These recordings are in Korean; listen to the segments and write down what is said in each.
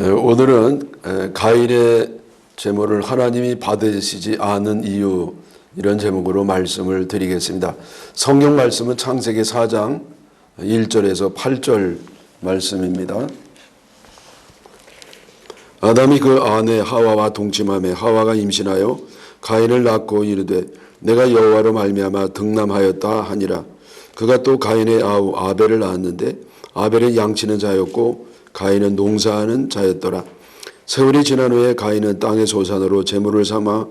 에, 오늘은 에, 가인의 제물을 하나님이 받으시지 않은 이유 이런 제목으로 말씀을 드리겠습니다. 성경 말씀은 창세기 4장 1절에서 8절 말씀입니다. 아담이 그 아내 하와와 동침함에 하와가 임신하여 가인을 낳고 이르되 내가 여호와로 말미암아 등남하였다 하니라 그가 또 가인의 아우 아벨을 낳았는데 아벨은 양치는 자였고 가인은 농사하는 자였더라. 세월이 지난 후에 가인은 땅의 소산으로 제물을 삼아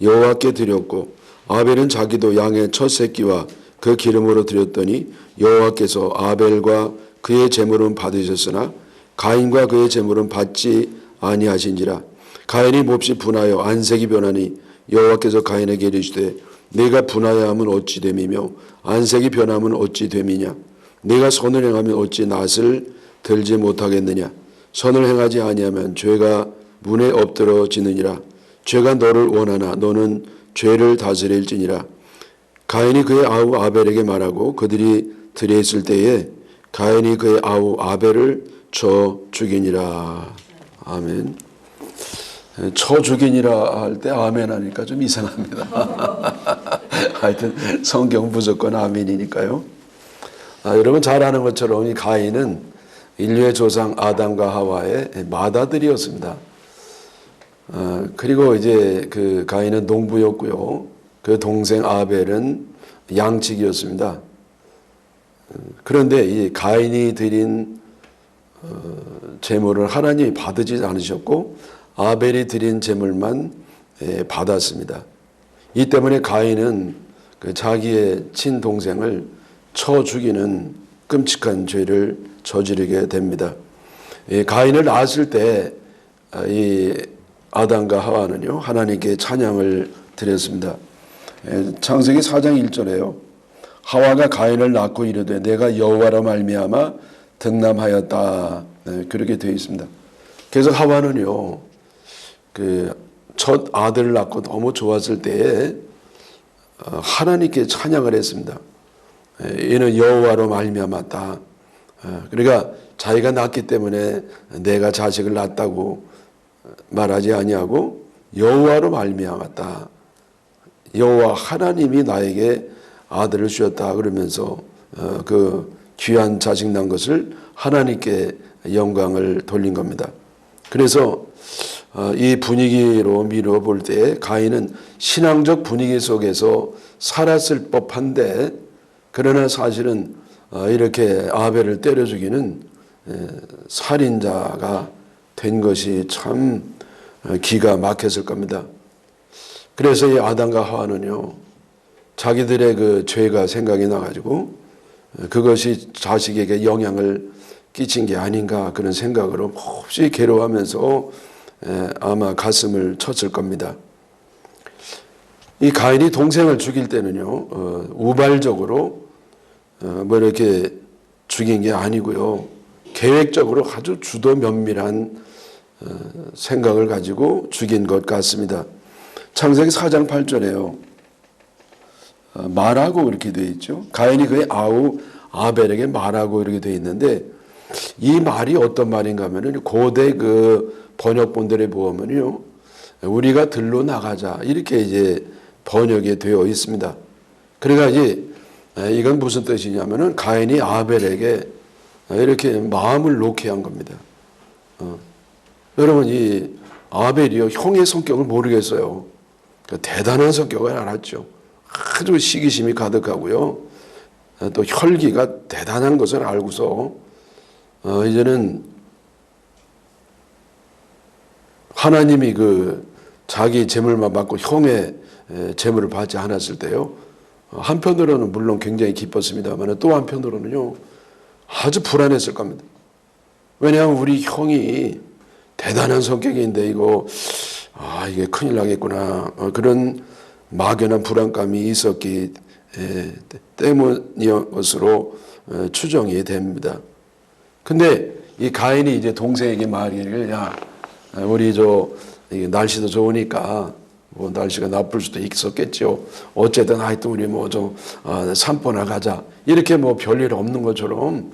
여호와께 드렸고 아벨은 자기도 양의 첫 새끼와 그 기름으로 드렸더니 여호와께서 아벨과 그의 제물은 받으셨으나 가인과 그의 제물은 받지 아니하신지라. 가인이 몹시 분하여 안색이 변하니 여호와께서 가인에게 이르시되 내가 분하여 함은 어찌 됨이며 안색이 변함은 어찌 됨이냐? 내가 선을 행하면 어찌 낯을 들지 못하겠느냐? 선을 행하지 아니하면 죄가 문에 엎드러지느니라. 죄가 너를 원하나 너는 죄를 다스릴지니라. 가인이 그의 아우 아벨에게 말하고 그들이 들에 있을 때에 가인이 그의 아우 아벨을 쳐 죽이니라. 아멘. 쳐 죽이니라 할 때 아멘 하니까 좀 이상합니다. 하여튼 성경 무조건 아멘이니까요. 아, 여러분 잘 아는 것처럼 이 가인은 인류의 조상 아담과 하와의 맏아들이었습니다. 어, 그리고 이제 그 가인은 농부였고요. 그 동생 아벨은 양치기였습니다. 그런데 이 가인이 드린 어, 제물을 하나님이 받으지 않으셨고 아벨이 드린 제물만 예, 받았습니다. 이 때문에 가인은 그 자기의 친동생을 쳐 죽이는 끔찍한 죄를 저지르게 됩니다. 이 가인을 낳았을 때 이 아담과 하와는요 하나님께 찬양을 드렸습니다. 예, 창세기 4장 1절에요. 하와가 가인을 낳고 이르되 내가 여호와로 말미암아 등남하였다. 네, 그렇게 되어 있습니다. 그래서 하와는요 그 첫 아들을 낳고 너무 좋았을 때에 어, 하나님께 찬양을 했습니다. 이는 여호와로 말미암았다. 그러니까 자기가 낳기 때문에 내가 자식을 낳았다고 말하지 아니하고 여호와로 말미암았다. 여호와 하나님이 나에게 아들을 주었다 그러면서 어, 그 귀한 자식 난 것을 하나님께 영광을 돌린 겁니다. 그래서 어, 이 분위기로 미뤄볼 때 가인은 신앙적 분위기 속에서 살았을 법한데 그러나 사실은 어, 이렇게 아벨을 때려 죽이는 살인자가 된 것이 참 어, 기가 막혔을 겁니다. 그래서 이 아담과 하와는요, 자기들의 그 죄가 생각이 나가지고 어, 그것이 자식에게 영향을 끼친 게 아닌가 그런 생각으로 몹시 괴로워하면서 아마 가슴을 쳤을 겁니다. 이 가인이 동생을 죽일 때는요, 우발적으로 뭐 이렇게 죽인 게 아니고요. 계획적으로 아주 주도 면밀한 어, 생각을 가지고 죽인 것 같습니다. 창세기 4장 8절에요. 어, 말하고 이렇게 되어 있죠. 가인이 그의 아우 아벨에게 말하고 이렇게 되어 있는데 이 말이 어떤 말인가 하면은 고대 그 번역본들에 보면요. 우리가 들로 나가자 이렇게 이제 번역이 되어 있습니다. 그러니까 이제 이건 무슨 뜻이냐면은 가인이 아벨에게 이렇게 마음을 놓게 한 겁니다. 어. 여러분 이 아벨이요 형의 성격을 모르겠어요. 그 대단한 성격을 알았죠. 아주 시기심이 가득하고요. 또 혈기가 대단한 것을 알고서 어, 이제는 하나님이 그 자기 재물만 받고 형의 재물을 받지 않았을 때요. 어, 한편으로는 물론 굉장히 기뻤습니다만 또 한편으로는요. 아주 불안했을 겁니다. 왜냐하면 우리 형이 대단한 성격인데 이거 아 이게 큰일 나겠구나 어, 그런 막연한 불안감이 있었기 때문이었으로 어, 추정이 됩니다. 근데 이 가인이 이제 동생에게 말이를 야 우리 저 날씨도 좋으니까 뭐 날씨가 나쁠 수도 있었겠죠. 어쨌든 하여튼 우리 뭐좀 어, 산보나 가자. 이렇게 뭐 별일 없는 것처럼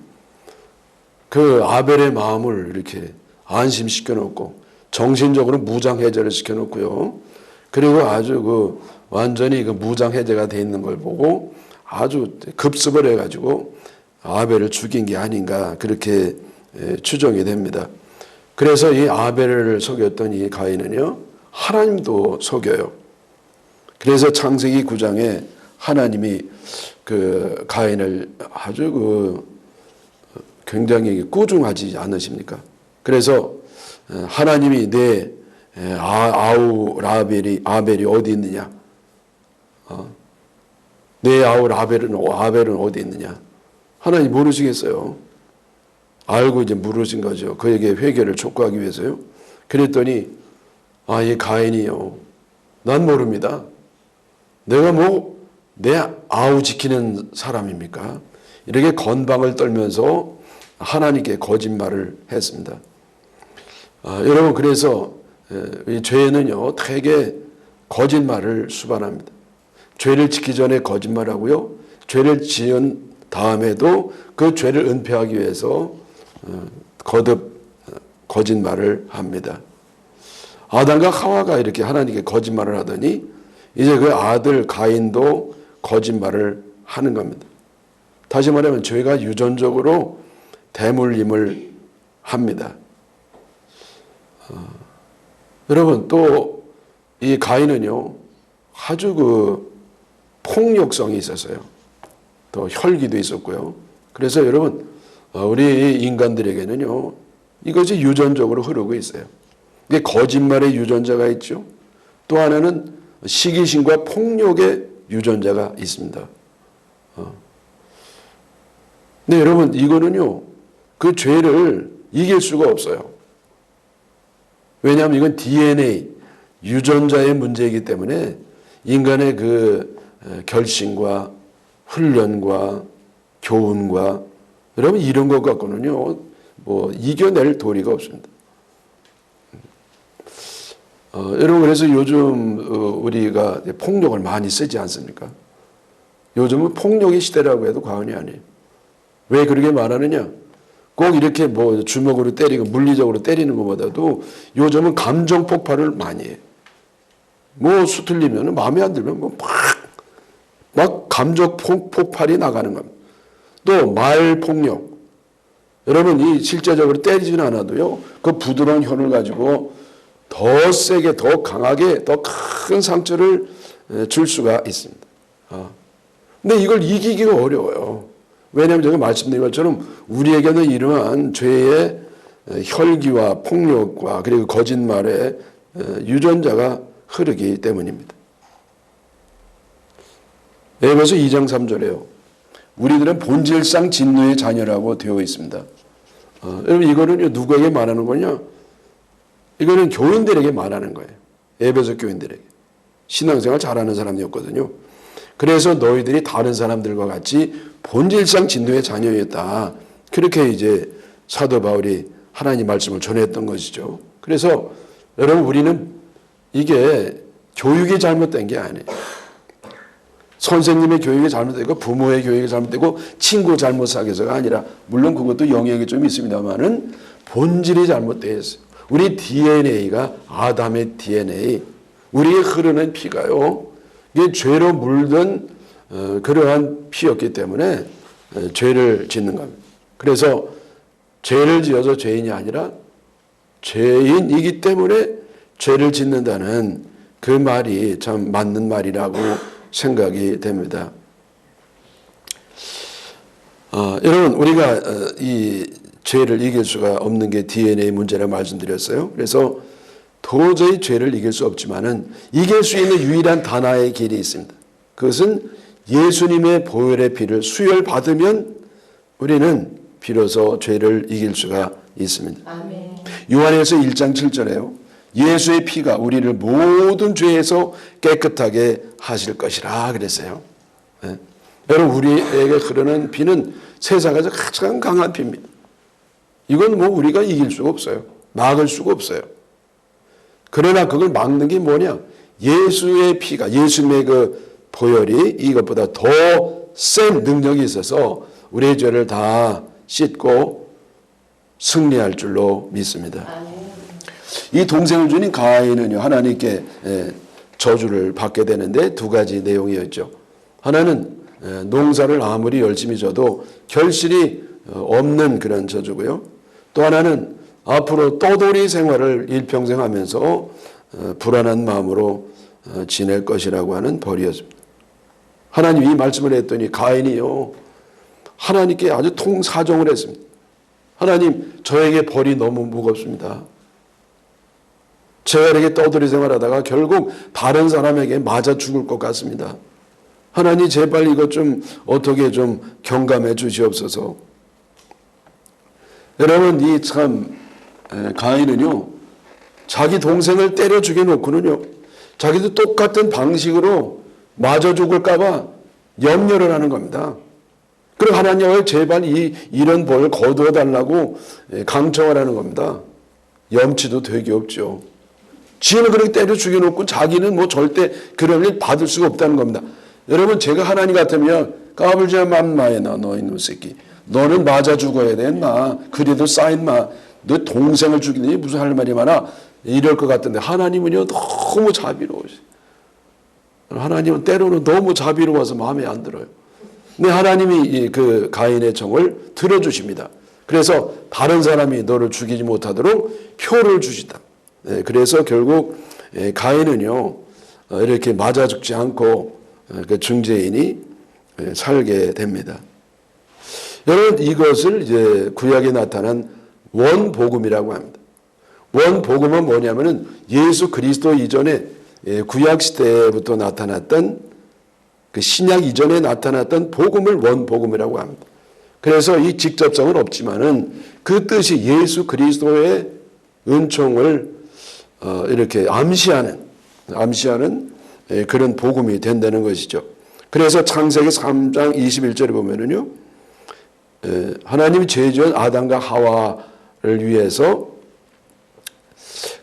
그 아벨의 마음을 이렇게 안심시켜 놓고 정신적으로 무장 해제를 시켜 놓고요. 그리고 아주 그 완전히 그 무장 해제가 돼 있는 걸 보고 아주 급습을 해 가지고 아벨을 죽인 게 아닌가 그렇게 에, 추정이 됩니다. 그래서 이 아벨을 속였던 이 가인은요. 하나님도 속여요. 그래서 창세기 9장에 하나님이 그 가인을 아주 그 굉장히 꾸중하지 않으십니까? 그래서 어, 하나님이 내 에, 아- 아우 라벨이 아벨이 어디 있느냐? 어? 내 아우 라벨은 아벨은 어디 있느냐? 하나님 모르시겠어요. 알고 이제 물으신 거죠. 그에게 회개를 촉구하기 위해서요. 그랬더니 아, 이 가인이요. 난 모릅니다. 내가 뭐 내 아우 지키는 사람입니까? 이렇게 건방을 떨면서 하나님께 거짓말을 했습니다. 아, 여러분 그래서 에, 이 죄는요 되게 거짓말을 수반합니다. 죄를 짓기 전에 거짓말하고요. 죄를 지은 다음에도 그 죄를 은폐하기 위해서 어, 거듭 어, 거짓말을 합니다. 아담과 하와가 이렇게 하나님께 거짓말을 하더니 이제 그 아들 가인도 거짓말을 하는 겁니다. 다시 말하면 죄가 유전적으로 대물림을 합니다. 어, 여러분 또 이 가인은요 아주 그 폭력성이 있었어요. 또 혈기도 있었고요. 그래서 여러분 어, 우리 인간들에게는요 이것이 유전적으로 흐르고 있어요. 이게 거짓말의 유전자가 있죠. 또 하나는 시기심과 폭력의 유전자가 있습니다. 어. 근데 여러분 이거는요 그 죄를 이길 수가 없어요. 왜냐하면 이건 DNA 유전자의 문제이기 때문에 인간의 그 에, 결심과 훈련과 교훈과 여러분 이런 것 갖고는요 뭐 이겨낼 도리가 없습니다. 어, 여러분 그래서 요즘 어, 우리가 폭력을 많이 쓰지 않습니까? 요즘은 폭력의 시대라고 해도 과언이 아니에요. 왜 그렇게 말하느냐? 꼭 이렇게 뭐 주먹으로 때리고 물리적으로 때리는 것보다도 요즘은 감정 폭발을 많이 해요. 뭐 수틀리면 마음에 안 들면 뭐막막 감정 폭, 폭발이 나가는 겁니다. 또 말 폭력. 여러분 이 실제적으로 때리지는 않아도요. 그 부드러운 혀를 가지고 더 세게 더 강하게 더 큰 상처를 에, 줄 수가 있습니다. 어. 근데 이걸 이기기가 어려워요. 왜냐하면 제가 말씀드린 것처럼 우리에게는 이러한 죄의 에, 혈기와 폭력과 그리고 거짓말의 에, 유전자가 흐르기 때문입니다. 에베소 2장 3절에요. 우리들은 본질상 진노의 자녀라고 되어 있습니다. 어, 여러분 이거는요 누구에게 말하는 거냐? 이거는 교인들에게 말하는 거예요. 에베소 교인들에게. 신앙생활 잘하는 사람이었거든요. 그래서 너희들이 다른 사람들과 같이 본질상 진노의 자녀였다. 그렇게 이제 사도 바울이 하나님 말씀을 전했던 것이죠. 그래서 여러분 우리는 이게 교육이 잘못된 게 아니에요. 선생님의 교육이 잘못되고 부모의 교육이 잘못되고 친구 잘못 사귀어서가 아니라 물론 그것도 영역이 좀 있습니다만은 본질이 잘못되어 있어요. 우리 DNA가 아담의 DNA, 우리의 흐르는 피가요. 이게 죄로 물든 어, 그러한 피였기 때문에 어, 죄를 짓는 겁니다. 그래서 죄를 지어서 죄인이 아니라 죄인이기 때문에 죄를 짓는다는 그 말이 참 맞는 말이라고 생각이 됩니다. 어, 여러분 우리가 어, 이 죄를 이길 수가 없는 게 DNA 문제라고 말씀드렸어요. 그래서 도저히 죄를 이길 수 없지만은 이길 수 있는 유일한 단하의 길이 있습니다. 그것은 예수님의 보혈의 피를 수혈 받으면 우리는 비로소 죄를 이길 수가 있습니다. 아멘. 요한에서 1장 7절에요. 예수의 피가 우리를 모든 죄에서 깨끗하게 하실 것이라 그랬어요. 예. 여러분 우리에게 흐르는 피는 세상에서 가장 강한 피입니다. 이건 뭐 우리가 이길 수가 없어요. 막을 수가 없어요. 그러나 그걸 막는 게 뭐냐? 예수의 피가 예수님의 그 보혈이 이것보다 더 센 능력이 있어서 우리의 죄를 다 씻고 승리할 줄로 믿습니다. 이 동생을 주닌 가인은요 하나님께 예, 저주를 받게 되는데 두 가지 내용이었죠. 하나는 예, 농사를 아무리 열심히 져도 결실이 어, 없는 그런 저주고요. 또 하나는 앞으로 떠돌이 생활을 일평생 하면서 어, 불안한 마음으로 어, 지낼 것이라고 하는 벌이었습니다. 하나님이 이 말씀을 했더니 가인이요 하나님께 아주 통사정을 했습니다. 하나님 저에게 벌이 너무 무겁습니다. 제가 이렇게 떠돌이 생활하다가 결국 다른 사람에게 맞아 죽을 것 같습니다. 하나님 제발 이것 좀 어떻게 좀 경감해 주시옵소서. 여러분 이 참 가인은요 자기 동생을 때려 죽여놓고는요 자기도 똑같은 방식으로 맞아 죽을까봐 염려를 하는 겁니다. 그리고 하나님을 제발 이 이런 벌 거두어 달라고 강청을 하는 겁니다. 염치도 되게 없죠. 지는 그렇게 때려 죽여놓고 자기는 뭐 절대 그런 일 받을 수가 없다는 겁니다. 여러분 제가 하나님 같으면 까불지 맘마에 나너 이놈 새끼. 너는 맞아 죽어야 돼 인마. 그래도 쌓인 마. 너 동생을 죽이니 무슨 할 말이 많아. 이럴 것 같은데 하나님은요 너무 자비로우시. 하나님은 때로는 너무 자비로워서 마음에 안 들어요. 근데 하나님이 이그 가인의 정을 들어주십니다. 그래서 다른 사람이 너를 죽이지 못하도록 표를 주시다. 네, 그래서 결국 예, 가인은요 어, 이렇게 맞아 죽지 않고 어, 그 중재인이 예, 살게 됩니다. 여러분 이것을 이제 구약에 나타난 원복음이라고 합니다. 원복음은 뭐냐면은 예수 그리스도 이전에 예, 구약 시대부터 나타났던 그 신약 이전에 나타났던 복음을 원복음이라고 합니다. 그래서 이 직접성은 없지만은 그 뜻이 예수 그리스도의 은총을 어, 이렇게 암시하는 암시하는 예, 그런 복음이 된다는 것이죠. 그래서 창세기 3장 21절에 보면은요. 예, 하나님이 죄지은 아담과 하와를 위해서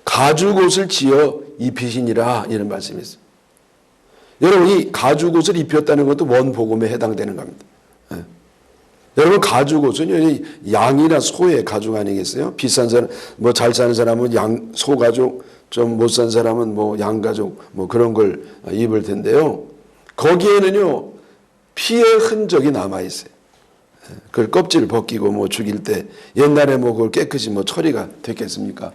가죽옷을 지어 입히시니라 이런 말씀이 있습니다. 여러분 이 가죽옷을 입혔다는 것도 원복음에 해당되는 겁니다. 예. 여러분 가죽옷은 양이나 소의 가죽 아니겠어요? 비싼 사람 뭐 잘 사는 사람은 양 소 가죽, 좀 못 산 사람은 뭐 양 가죽 뭐 그런 걸 입을 텐데요. 거기에는요 피의 흔적이 남아 있어요. 예. 그걸 껍질을 벗기고 뭐 죽일 때 옛날에 뭐 그걸 깨끗이 뭐 처리가 됐겠습니까?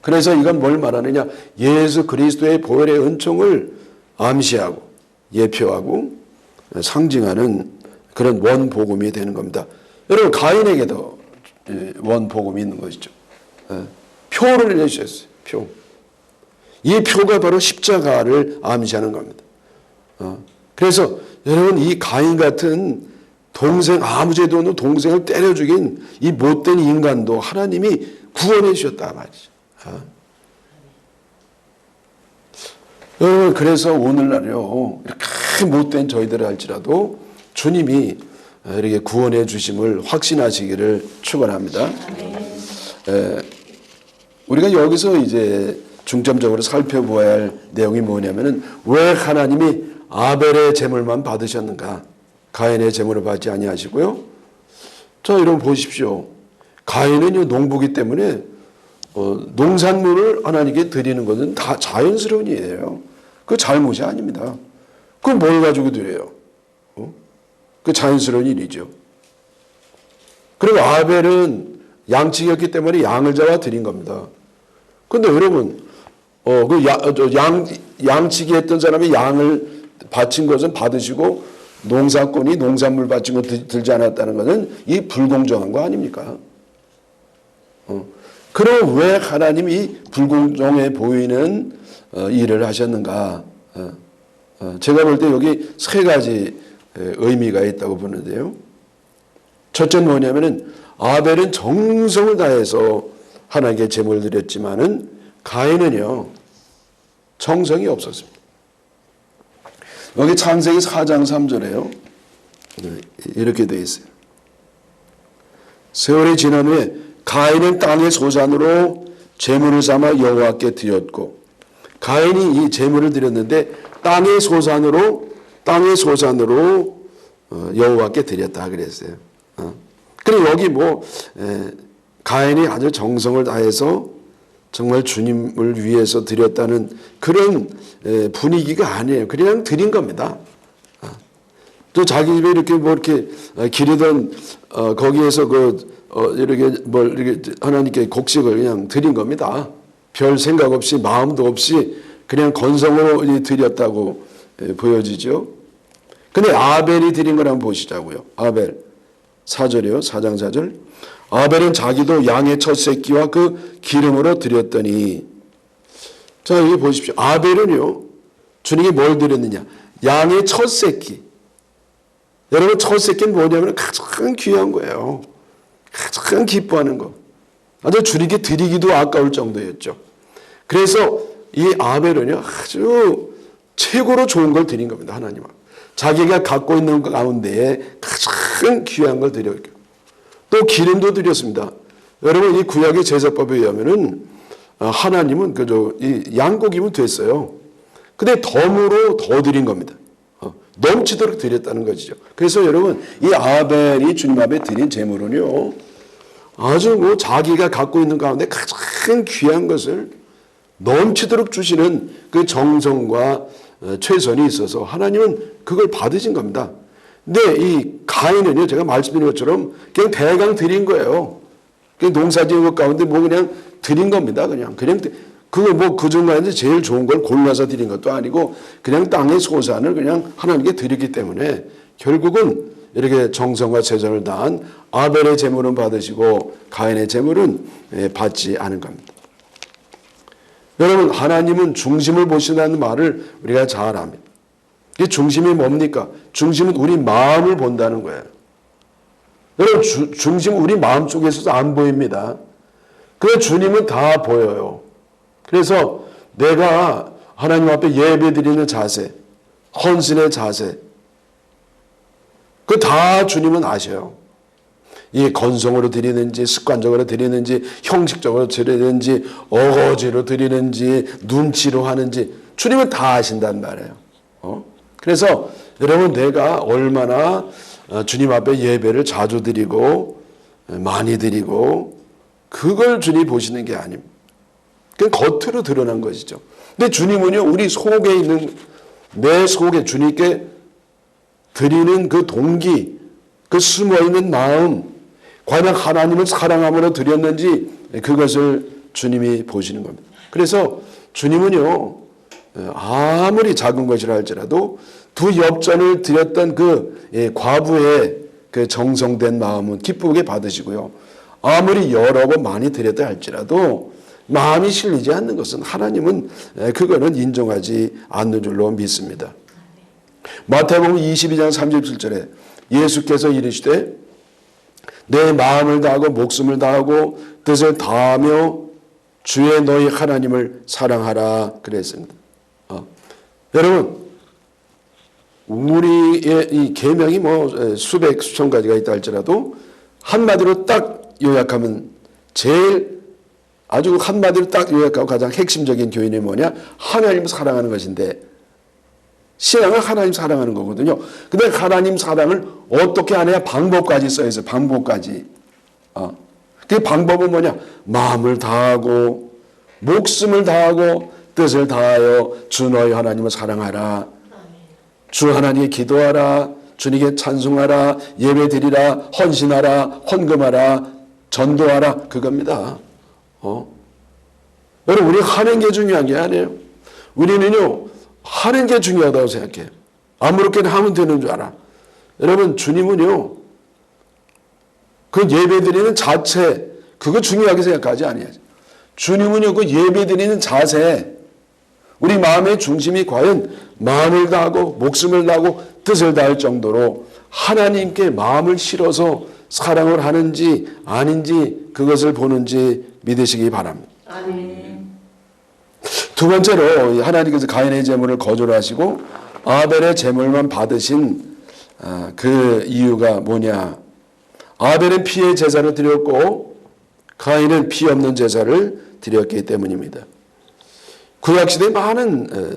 그래서 이건 뭘 말하느냐? 예수 그리스도의 보혈의 은총을 암시하고 예표하고 상징하는 그런 원 복음이 되는 겁니다. 여러분 가인에게도 예, 원복음이 있는 것이죠. 예, 표를 내주셨어요. 표. 이 표가 바로 십자가를 암시하는 겁니다. 어, 그래서 여러분 이 가인 같은 동생 아무 죄도 없는 동생을 때려 죽인 이 못된 인간도 하나님이 구원해 주셨다 말이죠. 어. 그래서 오늘날요 이렇게 못된 저희들 할지라도 주님이 이렇게 구원해 주심을 확신하시기를 축원합니다. 에, 우리가 여기서 이제 중점적으로 살펴보아야 할 내용이 뭐냐면은 왜 하나님이 아벨의 제물만 받으셨는가? 가인의 제물을 받지 아니하시고요. 자, 여러분 보십시오. 가인은요 농부기 때문에 어, 농산물을 하나님께 드리는 것은 다 자연스러운 일이에요. 그 잘못이 아닙니다. 그걸 뭘 가지고 드려요? 어? 그 자연스러운 일이죠. 그리고 아벨은 양치기였기 때문에 양을 잡아 드린 겁니다. 근데 여러분, 어, 그 야, 어, 양, 양치기 했던 사람이 양을 바친 것은 받으시고 농사꾼이 농산물 들- 들지 않았다는 것은 이 불공정한 거 아닙니까? 어. 그럼 왜 하나님이 불공정해 보이는 어, 일을 하셨는가? 어, 어, 제가 볼 때 여기 세 가지 에, 의미가 있다고 보는데요. 첫째는 뭐냐면은 아벨은 정성을 다해서 하나님께 제물을 드렸지만은 가인은요 정성이 없었습니다. 여기 창세기 4장 3절에요. 이렇게 되어 있어요. 세월이 지난 후에 가인은 땅의 소산으로 제물을 삼아 여호와께 드렸고 가인이 이 제물을 드렸는데 땅의 소산으로 땅의 소산으로 어, 여호와께 드렸다 그랬어요. 어. 그리고 여기 뭐 에, 가인이 아주 정성을 다해서 정말 주님을 위해서 드렸다는 그런 에, 분위기가 아니에요. 그냥 드린 겁니다. 아. 또 자기 집에 이렇게 뭐 이렇게 어, 기르던 어, 거기에서 그 어, 이렇게 뭘 이렇게 하나님께 곡식을 그냥 드린 겁니다. 별 생각 없이 마음도 없이 그냥 건성으로 이 드렸다고 에, 보여지죠. 근데 아벨이 드린 걸 한번 보시자고요. 아벨 사절이요 사장 사절 아벨은 자기도 양의 첫 새끼와 그 기름으로 드렸더니 자 여기 보십시오. 아벨은요. 주님이 뭘 드렸느냐? 양의 첫 새끼. 여러분 첫 새끼는 뭐냐면 가장 귀한 거예요. 가장 기뻐하는 거. 아주 주님께 드리기도 아까울 정도였죠. 그래서 이 아벨은요 아주 최고로 좋은 걸 드린 겁니다 하나님 앞. 자기가 갖고 있는 것 가운데에 가장 귀한 걸 드렸고 또 기름도 드렸습니다. 여러분 이 구약의 제사법에 의하면은 아, 하나님은 그저 이 양고기면 됐어요. 근데 덤으로 더 드린 겁니다. 어, 넘치도록 드렸다는 것이죠. 그래서 여러분 이 아벨이 주님 앞에 드린 제물은요 아주 뭐 자기가 갖고 있는 가운데 가장 귀한 것을 넘치도록 주시는 그 정성과 어, 최선이 있어서 하나님은 그걸 받으신 겁니다. 근데 이 가인은요, 제가 말씀드린 것처럼 그냥 대강 드린 거예요. 그냥 농사 지은 것 가운데 뭐 그냥 드린 겁니다. 그냥. 그냥 그거 뭐 그 중간에 제일 좋은 걸 골라서 드린 것도 아니고 그냥 땅의 소산을 그냥 하나님께 드리기 때문에 결국은 이렇게 정성과 최선을 다한 아벨의 제물은 받으시고 가인의 제물은 예, 받지 않은 겁니다. 여러분 하나님은 중심을 보신다는 말을 우리가 잘 압니다. 이 중심이 뭡니까? 중심은 우리 마음을 본다는 거예요. 여러분 주, 중심은 우리 마음 속에서도 안 보입니다. 그 주님은 다 보여요. 그래서 내가 하나님 앞에 예배드리는 자세, 헌신의 자세, 그 다 주님은 아셔요. 이 건성으로 드리는지 습관적으로 드리는지 형식적으로 드리는지 어거지로 드리는지 눈치로 하는지 주님은 다 아신단 말이에요. 어? 그래서 여러분 내가 얼마나 어, 주님 앞에 예배를 자주 드리고 많이 드리고 그걸 주님 보시는 게 아닙니다. 그 겉으로 드러난 것이죠. 근데 주님은요 우리 속에 있는 내 속에 주님께 드리는 그 동기, 그 숨어 있는 마음, 과연 하나님을 사랑함으로 드렸는지 그것을 주님이 보시는 겁니다. 그래서 주님은요, 아무리 작은 것이라 할지라도 두 엽전을 드렸던 그 예, 과부의 그 정성된 마음은 기쁘게 받으시고요. 아무리 여러 번 많이 드렸다 할지라도 마음이 실리지 않는 것은 하나님은 예, 그거는 인정하지 않는 줄로 믿습니다. 마태복음 22장 37절에 예수께서 이르시되 내 마음을 다하고 목숨을 다하고 뜻을 다하며 주의 너희 하나님을 사랑하라 그랬습니다. 어. 여러분 우리의 이 계명이 뭐 수백 수천 가지가 있다 할지라도 한마디로 딱 요약하면 제일 아주 한마디로 딱 요약하고 가장 핵심적인 교인이 뭐냐 하나님을 사랑하는 것인데 신앙은 하나님 사랑하는 거거든요. 근데 하나님 사랑을 어떻게 하냐 방법까지 써 있어요. 방법까지. 어. 그 방법은 뭐냐? 마음을 다하고 목숨을 다하고 뜻을 다하여 주 너희 하나님을 사랑하라. 주 하나님께 기도하라. 주님께 찬송하라. 예배 드리라. 헌신하라. 헌금하라. 전도하라. 그겁니다. 어? 여러분 우리 하는 게 중요한 게 아니에요. 우리는요. 하는 게 중요하다고 생각해요. 아무렇게나 하면 되는 줄 알아. 여러분, 주님은요, 그 예배 드리는 자체, 그거 중요하게 생각하지 아니하죠. 주님은요, 그 예배 드리는 자세, 우리 마음의 중심이 과연 마음을 다하고, 목숨을 다하고, 뜻을 다할 정도로 하나님께 마음을 실어서 사랑을 하는지 아닌지 그것을 보는지 믿으시기 바랍니다. 아멘. 두 번째로 하나님께서 가인의 제물을 거절하시고 아벨의 제물만 받으신 아, 그 이유가 뭐냐? 아벨은 피의 제사를 드렸고 가인은 피 없는 제사를 드렸기 때문입니다. 구약 시대에 많은 어,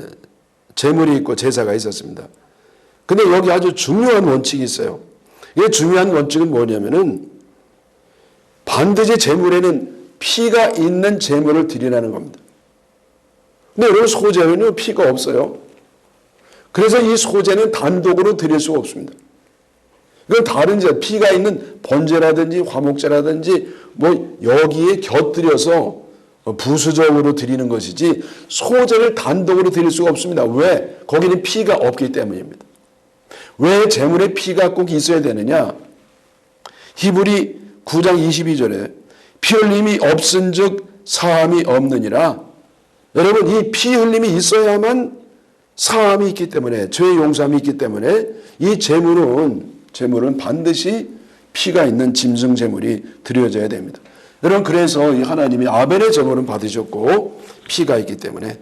제물이 있고 제사가 있었습니다. 근데 여기 아주 중요한 원칙이 있어요. 이 중요한 원칙은 뭐냐면은 반드시 제물에는 피가 있는 제물을 드리라는 겁니다. 근데 여러분 소제는요 피가 없어요. 그래서 이 소제는 단독으로 드릴 수가 없습니다. 이건 다른 제 피가 있는 번제라든지 화목제라든지 뭐 여기에 곁들여서 부수적으로 드리는 것이지 소제를 단독으로 드릴 수가 없습니다. 왜? 거기는 피가 없기 때문입니다. 왜 제물에 피가 꼭 있어야 되느냐? 히브리 9장 22절에 피 흘림이 없은 즉 사함이 없느니라. 여러분 이 피 흘림이 있어야만 사함이 있기 때문에 죄의 용서함이 있기 때문에 이 제물은 제물은 반드시 피가 있는 짐승 제물이 드려져야 됩니다. 여러분 그래서 이 하나님이 아벨의 제물은 받으셨고 피가 있기 때문에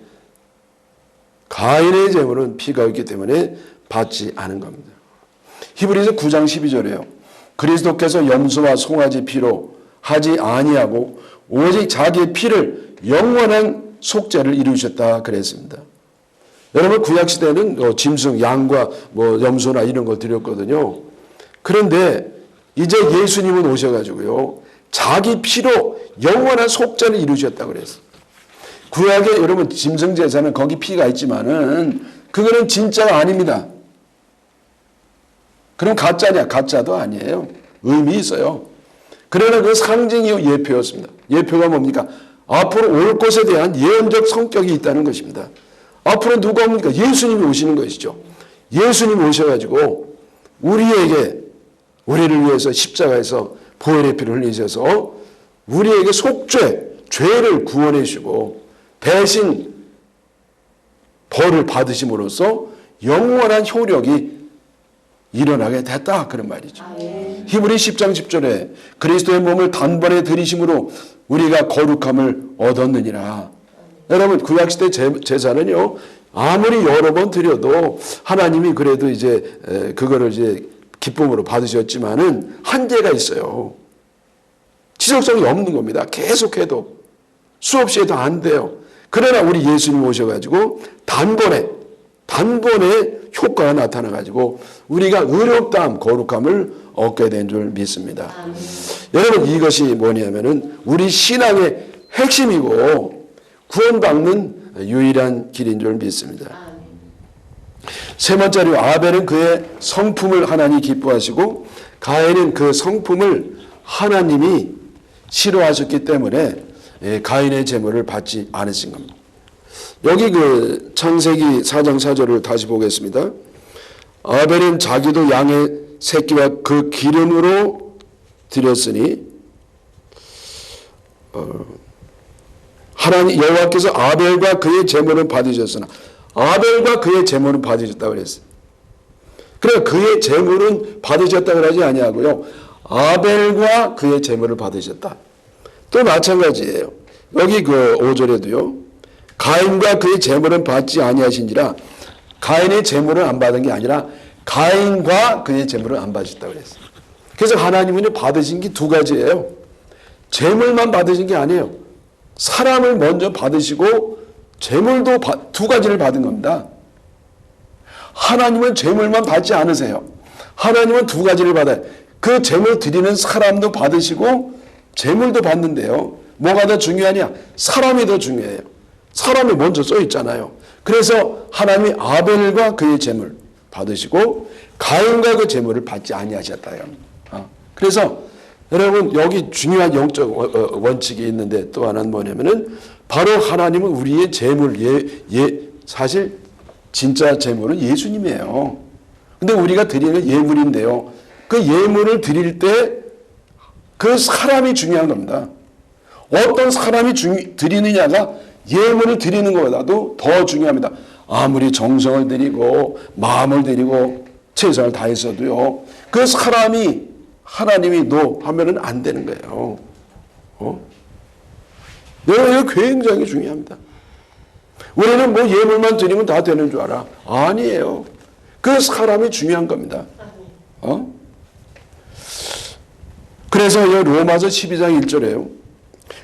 가인의 제물은 피가 있기 때문에 받지 않은 겁니다. 히브리서 9장 12절에요. 그리스도께서 염소와 송아지 피로 하지 아니하고 오직 자기의 피를 영원한 속죄를 이루셨다 그랬습니다. 여러분 구약 시대는 어, 짐승 양과 뭐 염소나 이런 걸 드렸거든요. 그런데 이제 예수님은 오셔 가지고요 자기 피로 영원한 속죄를 이루셨다 그랬어. 구약에 여러분 짐승 제사는 거기 피가 있지만은 그거는 진짜가 아닙니다. 그럼 가짜냐? 가짜도 아니에요. 의미 있어요. 그러나 그 상징이 예표였습니다. 예표가 뭡니까? 앞으로 올 것에 대한 예언적 성격이 있다는 것입니다. 앞으로 누가 옵니까? 예수님이 오시는 것이죠. 예수님이 오셔가지고 우리에게 우리를 위해서 십자가에서 보혈의 피를 흘리셔서 우리에게 속죄, 죄를 구원해 주시고 대신 벌을 받으심으로써 영원한 효력이 일어나게 됐다 그런 말이죠. 히브리 10장 10절에 그리스도의 몸을 단번에 들이심으로 우리가 거룩함을 얻었느니라. 여러분 구약 시대 제사는요 아무리 여러 번 드려도 하나님이 그래도 이제 에, 그거를 이제 기쁨으로 받으셨지만은 한계가 있어요. 지속성이 없는 겁니다. 계속해도 수없이 해도 안 돼요. 그러나 우리 예수님 오셔가지고 단번에 단번에 효과가 나타나가지고 우리가 의롭다함, 거룩함을 얻게 된 줄 믿습니다. 여러분 이것이 뭐냐면은 우리 신앙의 핵심이고 구원받는 유일한 길인 줄 믿습니다. 세 번째로 아벨은 그의 성품을 하나님 기뻐하시고 가인은 그 성품을 하나님이 싫어하셨기 때문에 예, 가인의 제물을 받지 않으신 겁니다. 여기 그 창세기 4장 4절을 다시 보겠습니다. 아벨은 자기도 양의 새끼와 그 기름으로 드렸으니 어, 하나님 여호와께서 아벨과 그의 제물을 받으셨으나 아벨과 그의 제물은 받으셨다 그랬어요. 그래 그의 제물은 받으셨다 그러지 아니하고요. 아벨과 그의 제물을 받으셨다. 또 마찬가지예요. 여기 그 5절에도요. 가인과 그의 제물은 받지 아니하신지라 가인의 제물을 안 받은 게 아니라 가인과 그의 제물을 안 받으셨다 그랬어요. 그래서 하나님은 받으신 게 두 가지예요. 제물만 받으신 게 아니에요. 사람을 먼저 받으시고 제물도 두 가지를 받은 겁니다. 하나님은 제물만 받지 않으세요. 하나님은 두 가지를 받아요. 그 제물 드리는 사람도 받으시고 제물도 받는데요. 뭐가 더 중요하냐? 사람이 더 중요해요. 사람이 먼저 써 있잖아요. 그래서 하나님이 아벨과 그의 제물 받으시고 가인과 그 제물을 받지 아니하셨다. 어. 그래서 여러분 여기 중요한 영적 어, 원칙이 있는데 또 하나는 뭐냐면은 바로 하나님은 우리의 제물 예, 예 사실 진짜 제물은 예수님이에요. 근데 우리가 드리는 예물인데요. 그 예물을 드릴 때 그 사람이 중요한 겁니다. 어떤 사람이 중, 드리느냐가 예물을 드리는 것보다도 더 중요합니다. 아무리 정성을 드리고 마음을 드리고 최선을 다했어도요. 그 사람이 하나님이 너 하면은 안 되는 거예요. 어? 이거 굉장히 중요합니다. 우리는 뭐 예물만 드리면 다 되는 줄 알아. 아니에요. 그 사람이 중요한 겁니다. 어? 그래서 로마서 12장 1절에요.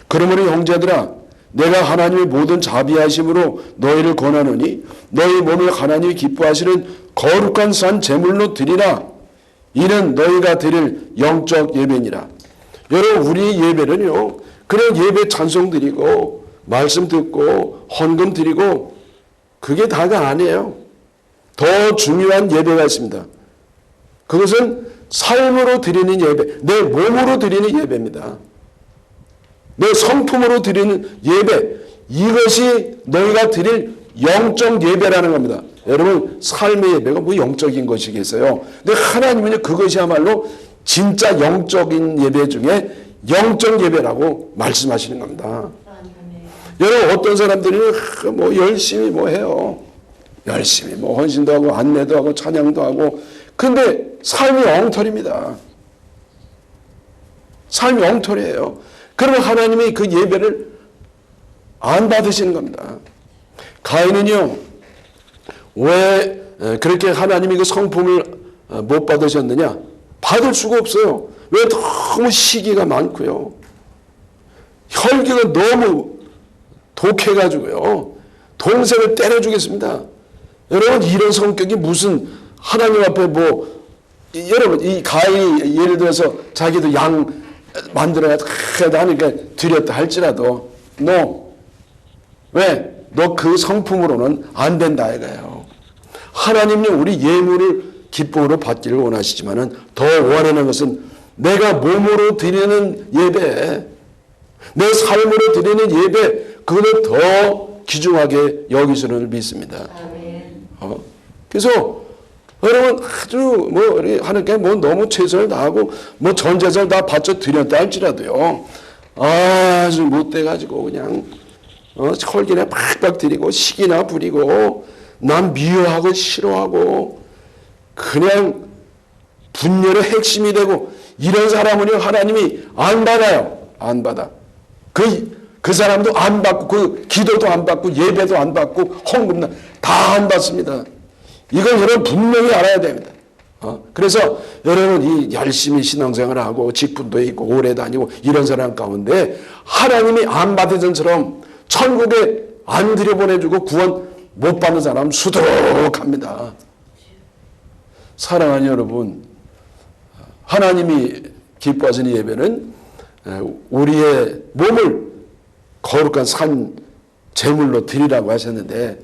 그러므로 형제들아 내가 하나님의 모든 자비하심으로 너희를 권하노니 너희 몸을 하나님이 기뻐하시는 거룩한 산 제물로 드리라. 이는 너희가 드릴 영적 예배니라. 여러분 우리 예배는요. 그냥 예배 찬송 드리고 말씀 듣고 헌금 드리고 그게 다가 아니에요. 더 중요한 예배가 있습니다. 그것은 삶으로 드리는 예배, 내 몸으로 드리는 예배입니다. 내 성품으로 드리는 예배, 이것이 너희가 드릴 영적 예배라는 겁니다. 여러분, 삶의 예배가 뭐 영적인 것이겠어요? 근데 하나님은 그것이야말로 진짜 영적인 예배 중에 영적 예배라고 말씀하시는 겁니다. 여러분, 어떤 사람들이 뭐 열심히 뭐 해요. 열심히 뭐 헌신도 하고 안내도 하고 찬양도 하고 근데 삶이 엉터리입니다. 삶이 엉터리예요. 그러면 하나님이 그 예배를 안 받으시는 겁니다. 가인은요, 왜 그렇게 하나님이 그 성품을 어, 못 받으셨느냐? 받을 수가 없어요. 왜 너무 시기가 많고요. 혈기가 너무 독해가지고요. 동생을 때려 주겠습니다. 여러분, 이런 성격이 무슨 하나님 앞에 뭐, 이- 여러분, 이 가인이 예를 들어서 자기도 양 만들어야 하니까 드렸다 할지라도, no. 왜? 너 그 성품으로는 안 된다 이거예요. 하나님이 우리 예물을 기쁨으로 받기를 원하시지만은 더 원하는 것은 내가 몸으로 드리는 예배, 내 삶으로 드리는 예배, 그거는 더 귀중하게 여기서는 믿습니다. 어? 그래서 여러분 아주 뭐 하나님께 뭐 너무 최선을 다하고 뭐 전재산을 다 바쳐 드렸다 할지라도요 아주 못돼 가지고 그냥 어, 헐기나 팍팍 드리고 시기나 부리고 남 미워하고 싫어하고 그냥 분열의 핵심이 되고 이런 사람은요 하나님이 안 받아요 안 받아 그, 그 사람도 안 받고 그 기도도 안 받고 예배도 안 받고 헌금도 다 안 받습니다 이걸 여러분 분명히 알아야 됩니다 어? 그래서 여러분 이 열심히 신앙생활을 하고 직분도 있고 오래 다니고 이런 사람 가운데 하나님이 안 받은 처럼 천국에 안 들여보내주고 구원 못 받는 사람 수두룩합니다. 사랑하는 여러분, 하나님이 기뻐하시는 예배는 우리의 몸을 거룩한 산 제물로 드리라고 하셨는데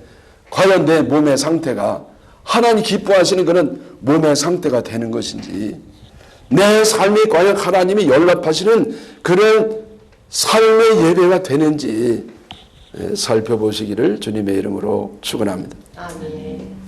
과연 내 몸의 상태가 하나님 기뻐하시는 그런 몸의 상태가 되는 것인지 내 삶이 과연 하나님이 연락하시는 그런 삶의 예배가 되는지 살펴보시기를 주님의 이름으로 축원합니다. 아멘.